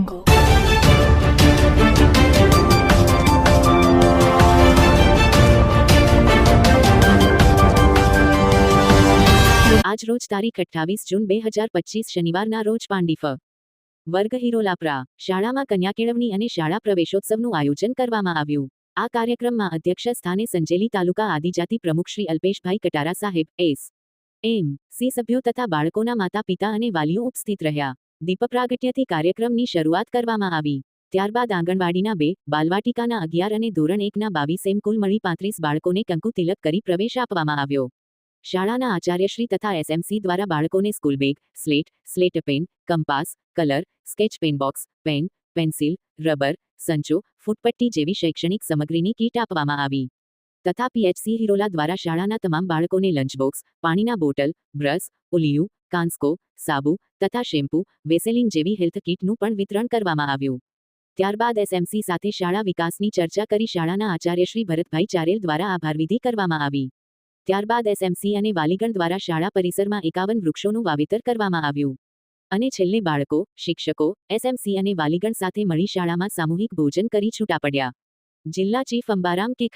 આજ રોજ તારીખ અઠ્ઠાવીસ જૂન બે હજાર પચીસ શનિવારના રોજ પાંડીફ. વર્ગ હિરોલાપરા શાળામાં કન્યા કેળવણી અને શાળા પ્રવેશોત્સવનું આયોજન કરવામાં આવ્યું. આ કાર્યક્રમમાં અધ્યક્ષ સ્થાને સંજેલી તાલુકા આદિજાતિ પ્રમુખ શ્રી અલ્પેશભાઈ કટારા સાહેબ, એસ, એમ, સી સભ્યો તથા બાળકોના માતા પિતા અને વાલીઓ ઉપસ્થિત રહ્યા. દીપ પ્રાગટ્યથી કાર્યક્રમની શરૂઆત કરવામાં આવી. ત્યારબાદ આંગણવાડીના બે, બાલવાટિકાના અગિયાર અને ધોરણ એકના બાવીસ એમ કુલ મળી પાંત્રીસ બાળકોને કંકુ તિલક કરી પ્રવેશ આપવામાં આવ્યો. શાળાના આચાર્યશ્રી તથા એસએમસી દ્વારા બાળકોને school bag, slate slate pen, compass, colour, sketch pen box, pen, pencil, rubber, સંચો, ફૂટપટ્ટી જેવી શૈક્ષણિક સામગ્રીની કીટ આપવામાં આવી. તથા પીએચસી હિરોલા દ્વારા શાળાના તમામ બાળકોને લંચ બોક્સ પાણીના બોટલ, બ્રશ ઉલિયું કાંસ્કો, સાબુ તથા શેમ્પૂ, વેસેલિન જેવી હેલ્થ કીટનું પણ વિતરણ કરવામાં આવ્યું. ત્યારબાદ એસએમસી સાથે શાળા વિકાસની ચર્ચા કરી શાળાના આચાર્યશ્રી ભરતભાઈ ચારેલ દ્વારા આભારવિધિ કરવામાં આવી. ત્યારબાદ એસએમસી અને વાલીગણ દ્વારા શાળા પરિસરમાં એકાવન વૃક્ષોનું વાવેતર કરવામાં આવ્યું. અને છેલ્લે બાળકો, શિક્ષકો, એસએમસી અને વાલીગણ સાથે મળી શાળામાં સામૂહિક ભોજન કરી છૂટા પડ્યા. જિલ્લા ચીફ અંબારામ કે